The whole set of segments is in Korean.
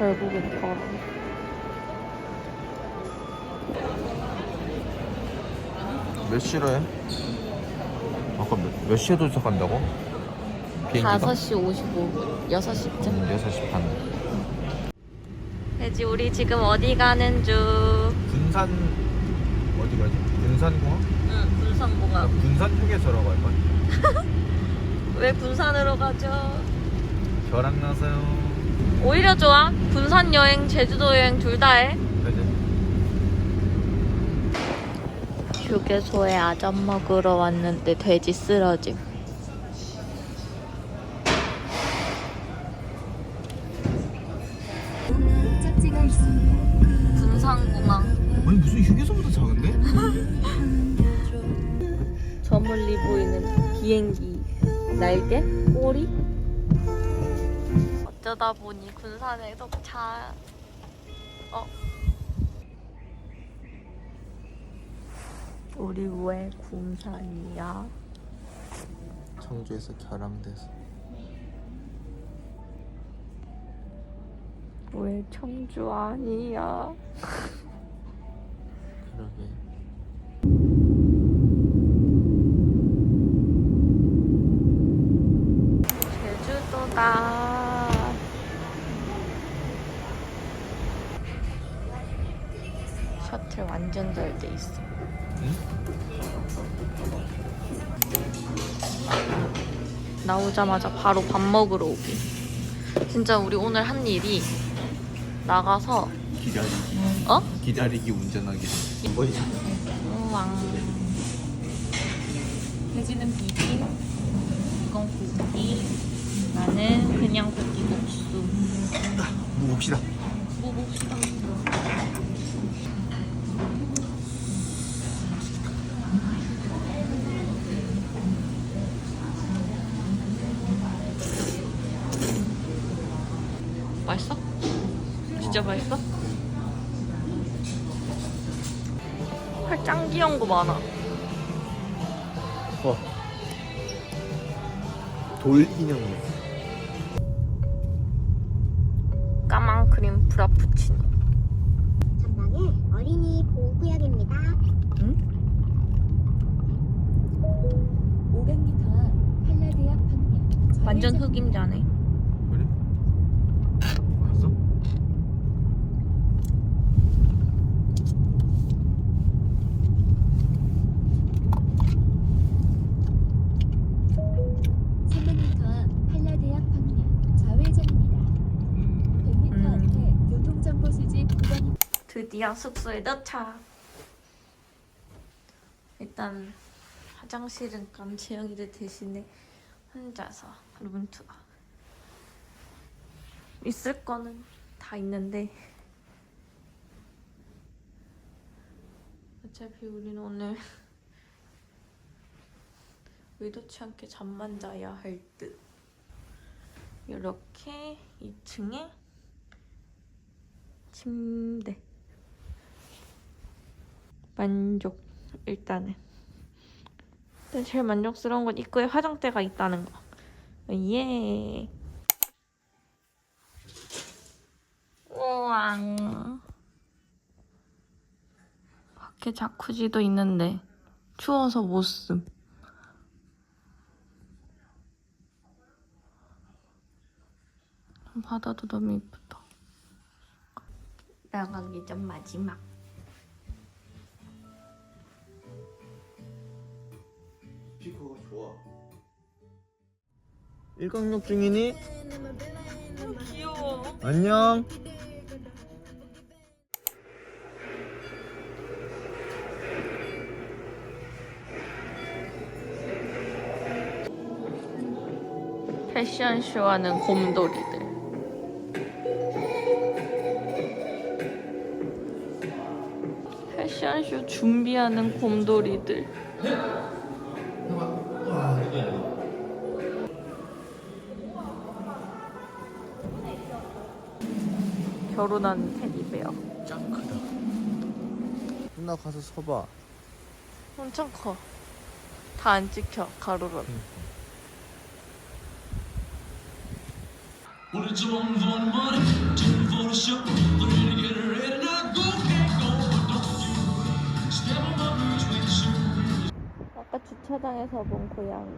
결국엔 걸어. 몇 시로 해? 아까 몇, 몇 시에 도착한다고? 비행기가? 5시 55분, 6시쯤. 음, 6시 반 돼지 우리 지금 어디 가는 중? 군산 어디 가지? 군산공항? 응, 군산공항. 군산 휴게소라고 할까? 왜 군산으로 가죠? 벼락 나서요 오히려 좋아. 군산 여행, 제주도 여행 둘 다 해. 휴게소에 아점 먹으러 왔는데 돼지 쓰러짐. 군산공항. 아니 무슨 휴게소보다 작은데? 저 멀리 보이는 비행기 날개? 꼬리? 어쩌다 보니 군산에 도착. 어? 우리 왜 군산이야? 청주에서 결항돼서 왜 청주 아니야? 돼 있어. 나오자마자 바로 밥 먹으러 오기. 진짜 우리 오늘 한 일이 나가서 기다리기 어? 기다리기 운전하기 보이자 우왕. 돼지는 비빔, 이건 고기, 나는 그냥 고기 국수. 봅시다 뭐 봅시다. 맛있어? 진짜 맛있어? 헐, 짱 귀여운 거 많아. 어. 돌 인형 까만 크림 프라푸치노. 전방에 어린이 보호구역입니다. 응? 500m 앞 한라대학 방면. 완전 흑임자네. 그래? 맛있어? 전... 300m 앞 한라대학 방면 좌회전입니다. 100m 음. 앞에 교통정보 수집 구간입니다. 드디어 숙소에 도착. 일단 화장실은 깜채영이들 대신에 혼자서 룸투어. 있을 거는 다 있는데 어차피 우리는 오늘 의도치 않게 잠만 자야 할 듯. 이렇게 2층에 침대. 만족 일단은 일단 제일 만족스러운 건 입구에 화장대가 있다는 거 예. 우왕 밖에 자쿠지도 있는데 추워서 못 쓴. 바다도 너무 이쁘다. 나가기 전 마지막. 피커가 좋아 일광욕 중이니? 귀여워. 안녕 패션쇼 하는 곰돌이들. 패션쇼 준비하는 곰돌이들. 결혼한 테디베어. 짱 크다 누나 가서 서봐 엄청 커. 다 안 찍혀 가로로. 아까 주차장에서 본 고양이.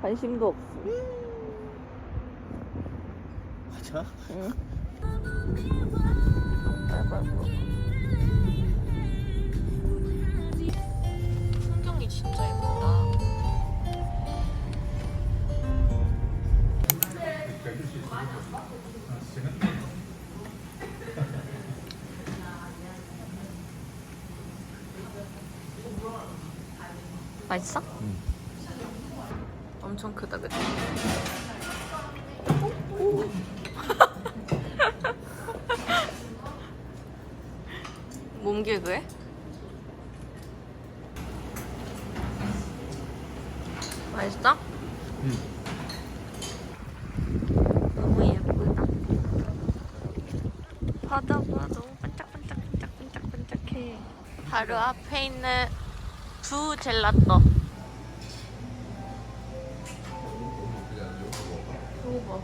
관심도 없어. 가자. 응. 아이고. 풍경이 진짜 예쁘다. 맛있어? 응. 엄청 크다, 그치? 개그해? 맛있어? 응. 너무 예쁘다. 바다가 너무 반짝반짝 반짝 반짝 반짝해. 바로 앞에 있는 두 젤라또. 봐.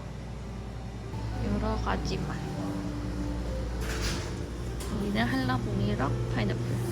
여러 가지 맛. 여기는 한라봉이랑 파인애플.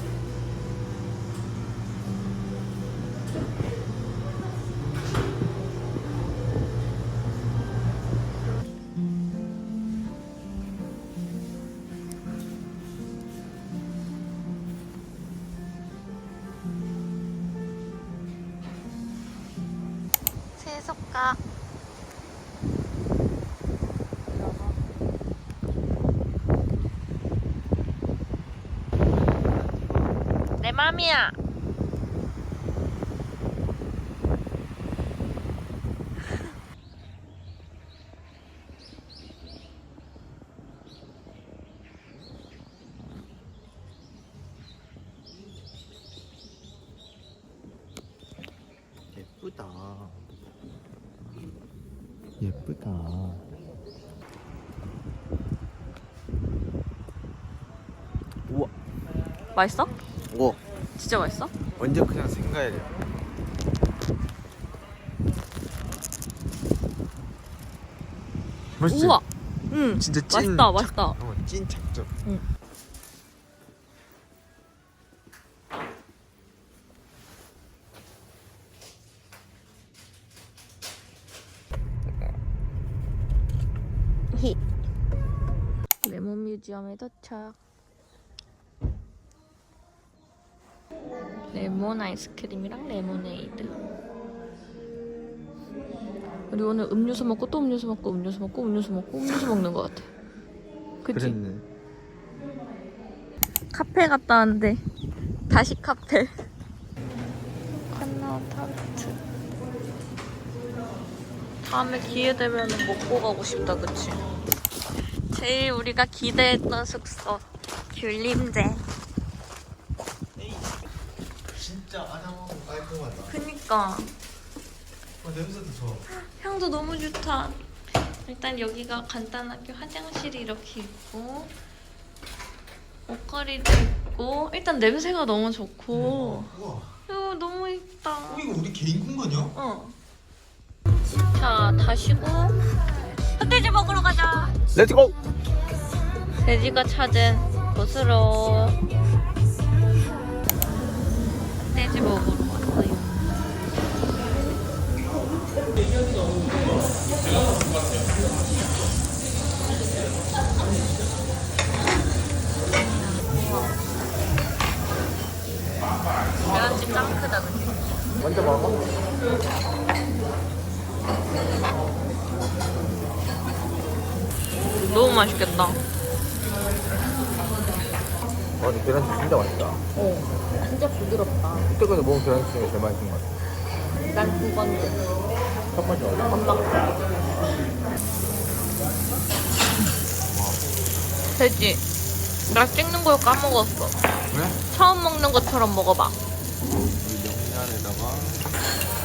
맘이야. 예쁘다. 예쁘다. 우와. 맛있어? 우와. 진짜 맛있어? 완전 그냥 생과일이야. 맛있지? 우와. 응. 진짜 찐. 맛있다, 착- 맛있다. 어, 찐. 응. 히. 레몬 뮤지엄에 도착. 레몬 아이스크림이랑 레모네이드. 우리 오늘 음료수 먹고 또 음료수 먹고 음료수 먹고 음료수 먹고 음료수 먹는 것 같아. 그치? 그랬네. 카페 갔다 왔는데 다시 카페. 칸나우 타르트. 다음에 기회 되면 먹고 가고 싶다, 그치? 제일 우리가 기대했던 숙소 귤림제. 진짜 아담하고 깔끔하다. 그니까 어, 냄새도 좋아. 향도 너무 좋다. 일단 여기가 간단하게 화장실이 이렇게 있고 옷걸이도 있고 일단 냄새가 너무 좋고 우와. 어, 너무 이쁘다. 어, 이거 우리 개인 공간이야? 어. 자, 다시고 흑돼지 먹으러 가자. 렛츠고! 돼지가 찾은 곳으로 흑돼지 먹으러 먼저 먹어. 너무 맛있겠다. 와, 근데 계란찜 진짜 맛있다. 어, 진짜 부드럽다. 이때까지 먹은 계란찜 중에 제일 맛있는 것 같아. 난 두 번째. 첫 번째 어디? 엄마. 되지? 나 찍는 걸 까먹었어. 왜? 처음 먹는 것처럼 먹어봐. 이 명란에다가